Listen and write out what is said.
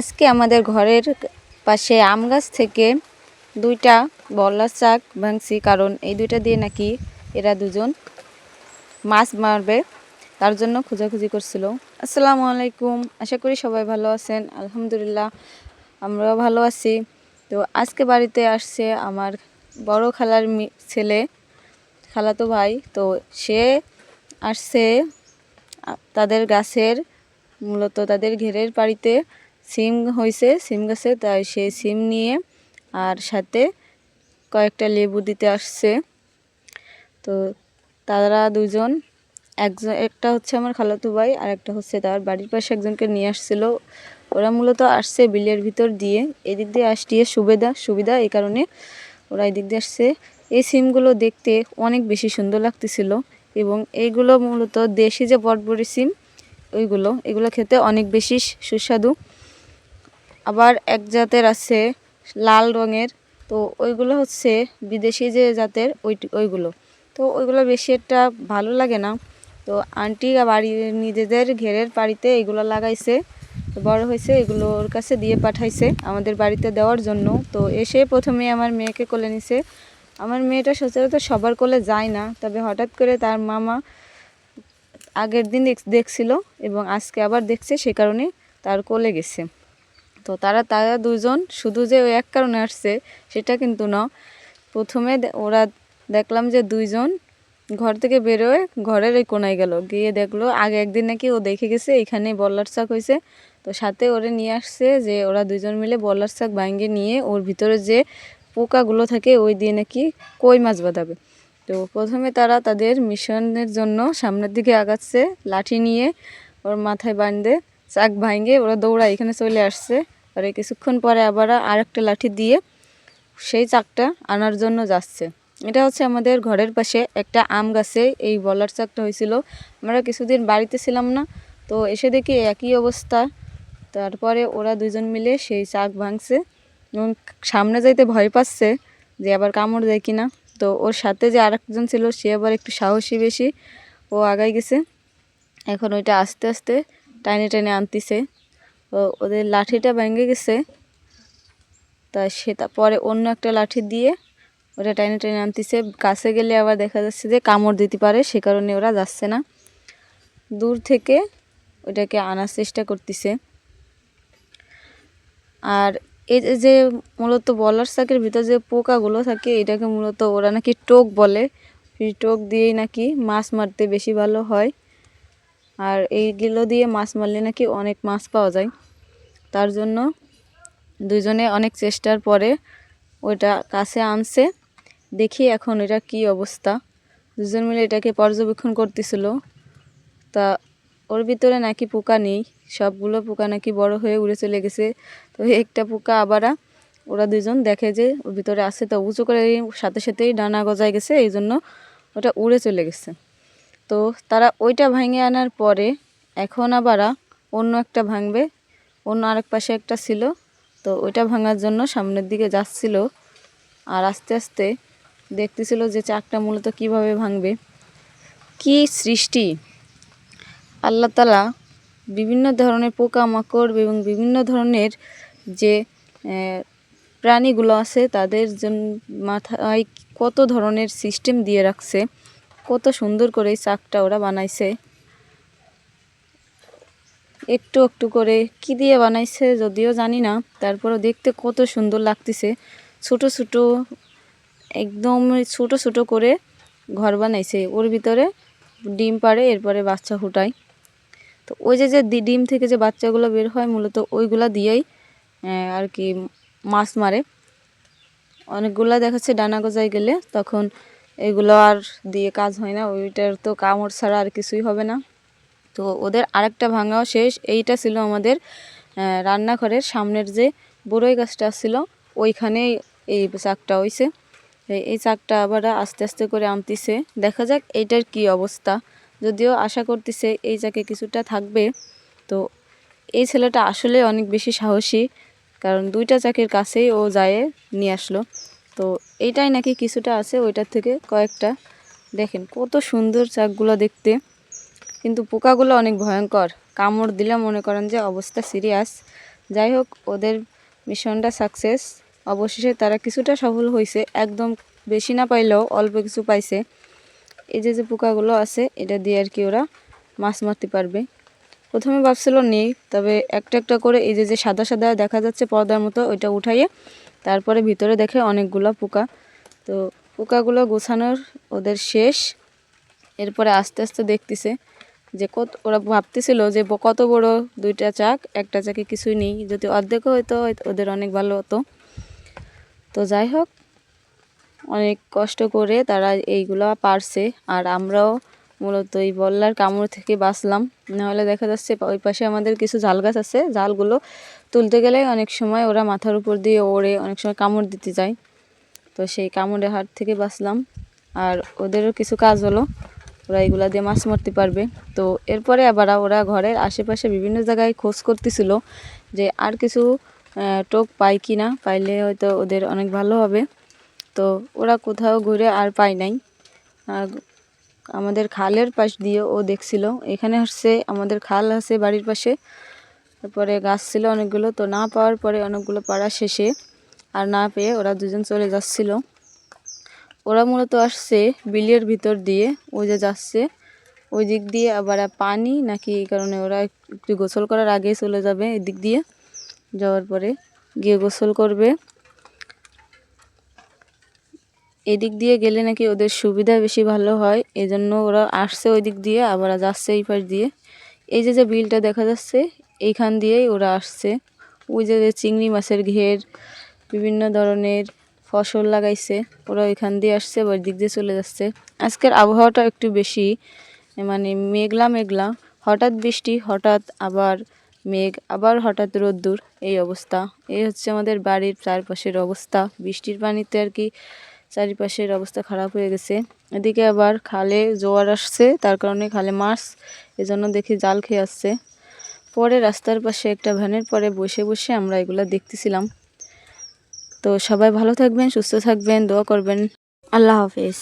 আজকে আমাদের ঘরের পাশে আম গাছ থেকে দুইটা বল্লার শাক ভাঙছি, কারণ এই দুইটা দিয়ে নাকি এরা দুজন মাছ মারবে, তার জন্য খোঁজাখুঁজি করছিল। আসসালামু আলাইকুম, আশা করি সবাই ভালো আছেন, আলহামদুলিল্লাহ আমরাও ভালো আছি। তো আজকে বাড়িতে আসছে আমার বড় খালার ছেলে, খালাতো ভাই। তো সে আসছে তাদের গাছের, মূলত তাদের ঘেরের বাড়িতে। সিম হয়েছে সিম গাছে, তাই সে সিম নিয়ে আর সাথে কয়েকটা লেবু দিতে আসছে। তো তারা দুজন, একজন, একটা হচ্ছে আমার খালাতো ভাই আর একটা হচ্ছে তার। বাড়ির পাশে একজনকে নিয়ে আসছিল। ওরা মূলত আসছে বিলের ভিতর দিয়ে। এদিক দিয়ে আসটিয়ে সুবিধা সুবিধা এই কারণে ওরা এদিক দিয়ে আসছে। এই সিমগুলো দেখতে অনেক বেশি সুন্দর লাগতেছিল এবং এইগুলো মূলত দেশি যে বটবড়ি সিম, ওইগুলো, এগুলো খেতে অনেক বেশি সুস্বাদু। আবার এক জাতের আছে লাল রঙের। তো ওইগুলো হচ্ছে বিদেশি যে জাতের ওই ওইগুলো। তো ওইগুলো বেশি একটা ভালো লাগে না। তো আন্টি বাড়ি নিজেদের ঘেরের বাড়িতে এগুলো লাগাইছে। বড় হয়েছে এগুলো ওর কাছে দিয়ে পাঠাইছে আমাদের বাড়িতে দেওয়ার জন্য। তো এসে প্রথমে আমার মেয়েকে কোলে নিছে। আমার মেয়েটা সচরাচর সবার কোলে যায় না। তবে হঠাৎ করে তার মামা আগের দিন দেখ- দেখছিল এবং আজকে আবার দেখছে, সে কারণে তার কোলে গেছে। তো তারা তারা দুজন শুধু যে ওই এক কারণে আসছে সেটা কিন্তু না। প্রথমে ওরা দেখলাম যে দুইজন ঘর থেকে বেরোয়, ঘরের ওই কোনায় গেল। গিয়ে দেখল আগে একদিন নাকি ও দেখে গেছে এখানে বল্লার শাক হয়েছে তো সাথে ওরে নিয়ে আসছে যে ওরা দুজন মিলে বল্লার শাক ভাঙ্গে নিয়ে ওর ভিতরে যে পোকাগুলো থাকে ওই দিয়ে নাকি কই মাছ বাঁধাবে। তো প্রথমে তারা তাদের মিশনের জন্য সামনের দিকে আগাচ্ছে, লাঠি নিয়ে ওর মাথায় বাঁধে। চাক ভাঙে, ওরা দৌড়ায়, এখানে চলে আসছে। আর কিছুক্ষণ পরে আবার আরেকটা লাঠি দিয়ে সেই চাকটা আনার জন্য যাচ্ছে। এটা হচ্ছে আমাদের ঘরের পাশে একটা আম গাছে, এই বলার চাকটা হয়েছিল। আমরা কিছুদিন বাড়িতে ছিলাম না, তো এসে দেখি একই অবস্থা। তারপরে ওরা দুজন মিলে সেই চাক ভাঙছে এবং সামনে যাইতে ভয় পাচ্ছে যে আবার কামড় দেয় কিনা। তো ওর সাথে যে আরেকজন ছিল, সে আবার একটু সাহসী বেশি। ও আগাই গেছে। এখন ওইটা আস্তে আস্তে টাইনে টাইনে আনতিছে। ওদের লাঠিটা ভেঙে গেছে। তা সেটা পরে অন্য একটা লাঠি দিয়ে ওরা টাইনে টাইনে আনতিছে। কাছে গেলে আবার দেখা যাচ্ছে যে কামড় দিতে পারে, সে কারণে ওরা যাচ্ছে না। দূর থেকে ওটাকে আনার চেষ্টা করতেছে। আর এই যে- মূলত বলার শাকের ভিতর যে পোকাগুলো থাকে, এটাকে মূলত ওরা নাকি টোক বলে। এই টোক দিয়েই নাকি মাছ মারতে বেশি ভালো হয়। আর এইগুলো দিয়ে মাছ মারলে নাকি অনেক মাছ পাওয়া যায়। তার জন্য দুজনে অনেক চেষ্টার পরে ওইটা কাছে আনছে। দেখি এখন এটা কি অবস্থা। দুজন মিলে এটাকে পর্যবেক্ষণ করতেছিল। তা ওর ভিতরে নাকি পোকা নেই। সবগুলো পোকা নাকি বড় হয়ে উড়ে চলে গেছে। তো একটা পোকা আবার ওরা দুজন দেখে যে ওর ভিতরে আছে। তো উঁচু করে সাথে সাথেই ডানা গজায় গেছে। এই জন্য ওটা উড়ে চলে গেছে। তো তারা ওইটা ভেঙে আনার পরে এখন আবার অন্য একটা ভাঙবে। অন্য আরেক পাশে একটা ছিল, তো ওইটা ভাঙার জন্য সামনের দিকে যাচ্ছিল। আর আস্তে আস্তে দেখতেছিল যে চাকটা মূলত কীভাবে ভাঙবে। কি সৃষ্টি? আল্লাহ তালা বিভিন্ন ধরনের পোকামাকড় এবং বিভিন্ন ধরনের যে প্রাণীগুলো আছে তাদের জন্য মাথায় কত ধরনের সিস্টেম দিয়ে রাখছে। কত সুন্দর করে এই চাকটা ওরা বানাইছে। একটু একটু করে কি দিয়ে বানাইছে যদিও জানি না, তারপরও দেখতে কত সুন্দর লাগতেছে। ছোট ছোট, একদম ছোট ছোট করে ঘর বানাইছে। ওর ভিতরে ডিম পাড়ে, এরপরে বাচ্চা ফুটায়। তো ওই যে যে ডিম থেকে যে বাচ্চাগুলো বের হয়, মূলত ওইগুলা দিয়েই আর কি মাছ মারে। অনেকগুলা দেখাচ্ছে, ডানা গজায় গেলে তখন এগুলো আর দিয়ে কাজ হয় না, ওইটার তো কামড় ছাড়া আর কিছুই হবে না। তো ওদের আরেকটা ভাঙাও শেষ, এইটা ছিল আমাদের রান্নাঘরের সামনের যে বড়ই গাছটা ছিল, ওইখানেই এই চাকটা এই- এই চাকটা আবার আস্তে আস্তে করে আনতিছে। দেখা যাক এইটার কি অবস্থা। যদিও আশা করতেছে এই চাকে কিছুটা থাকবে, তো এই ছেলেটা আসলে অনেক বেশি সাহসী, কারণ দুইটা চাকের কাছেই ও যায় নিয়ে আসলো। তো এইটাই নাকি কিছুটা আছে ওইটার থেকে কয়েকটা। দেখেন কত সুন্দর চাকগুলো দেখতে। কিন্তু পোকাগুলো অনেক ভয়ঙ্কর। কামড় দিলে মনে করেন যে অবস্থা সিরিয়াস। যাই হোক, ওদের মিশনটা সাকসেস। অবশেষে তারা কিছুটা সফল হয়েছে একদম বেশি না পাইলেও অল্প কিছু পাইছে। এই যে যে পোকাগুলো আছে, এটা দিয়ে আর কি ওরা মাছ মারতে পারবে। প্রথমে ভাবছিল নেই, তবে একটা একটা করে এই যে যে সাদা সাদা দেখা যাচ্ছে পর্দার মতো, ওইটা উঠাইয়ে তারপরে ভিতরে দেখে অনেকগুলো পোকা। তো পোকাগুলো গোছানোর ওদের শেষ। এরপরে আস্তে আস্তে দেখতেছে যে কত, ওরা ভাবতেছিল যে কত বড় দুইটা চাক, একটা চাকে কিছুই নেই। যদি অর্ধেকও হয়তো হয়তো ওদের অনেক ভালো হতো। তো যাই হোক, অনেক কষ্ট করে তারা এইগুলা পারছে। আর আমরাও মূলত এই বল্লার কামড় থেকে বাঁচলাম। নাহলে দেখা যাচ্ছে ওই পাশে আমাদের কিছু জাল গাছ আছে। জালগুলো তুলতে গেলে অনেক সময় ওরা মাথার উপর দিয়ে ওড়ে, অনেক সময় কামড় দিতে যায়। তো সেই কামড়ের হাত থেকে বাঁচলাম। আর ওদেরও কিছু কাজ হলো, ওরা এগুলা দিয়ে মাছ মারতে পারবে। তো এরপরে আবার ওরা ঘরের আশেপাশে বিভিন্ন জায়গায় খোঁজ করতেছিল যে আর কিছু টোপ পায় কি না পাইলে হয়তো ওদের অনেক ভালো হবে। তো ওরা কোথাও ঘুরে আর পায় নাই। আর আমাদের খালের পাশ দিয়ে ও দেখছিল। এখানে হচ্ছে আমাদের খাল আছে বাড়ির পাশে। তারপরে গাছ ছিল অনেকগুলো, তো না পাওয়ার পরে অনেকগুলো পাড়া শেষে আর না পেয়ে ওরা দুজন চলে যাচ্ছিল। ওরা মূলত আসছে বিলের ভিতর দিয়ে, ওই যে যাচ্ছে ওই দিক দিয়ে আবার পানি নাকি এই কারণে ওরা একটু গোসল করার আগেই চলে যাবে এদিক দিয়ে। যাওয়ার পরে গিয়ে গোসল করবে। এদিক দিয়ে গেলে নাকি ওদের সুবিধা বেশি ভালো হয়, এজন্য ওরা আসছে ওই দিক দিয়ে, আবার যাচ্ছে এই পাশ দিয়ে। এই যে যে বিলটা দেখা যাচ্ছে এইখান দিয়েই ওরা আসছে। ওই যে চিংড়ি মাছের ঘের, বিভিন্ন ধরনের ফসল লাগাইছে, ওরা ওইখান দিয়ে আসছে, আবার দিক দিয়ে চলে যাচ্ছে। আজকের আবহাওয়াটা একটু বেশি মানে মেঘলা মেঘলা। হঠাৎ বৃষ্টি, হঠাৎ আবার মেঘ, আবার হঠাৎ রোদ্দুর, এই অবস্থা। এই হচ্ছে আমাদের বাড়ির চারপাশের অবস্থা। বৃষ্টির পানিতে আর কি চারিপাশের অবস্থা খারাপ হয়ে গেছে। এদিকে আবার খালে জোয়ার আসছে, তার কারণে খালে মাছ, এজন্য দেখি জাল খেয়ে আসছে। পরে রাস্তার পাশে একটা ভ্যানের পরে বসে বসে আমরা এগুলো দেখতেছিলাম। তো সবাই ভালো থাকবেন, সুস্থ থাকবেন, দোয়া করবেন। আল্লাহ হাফেজ।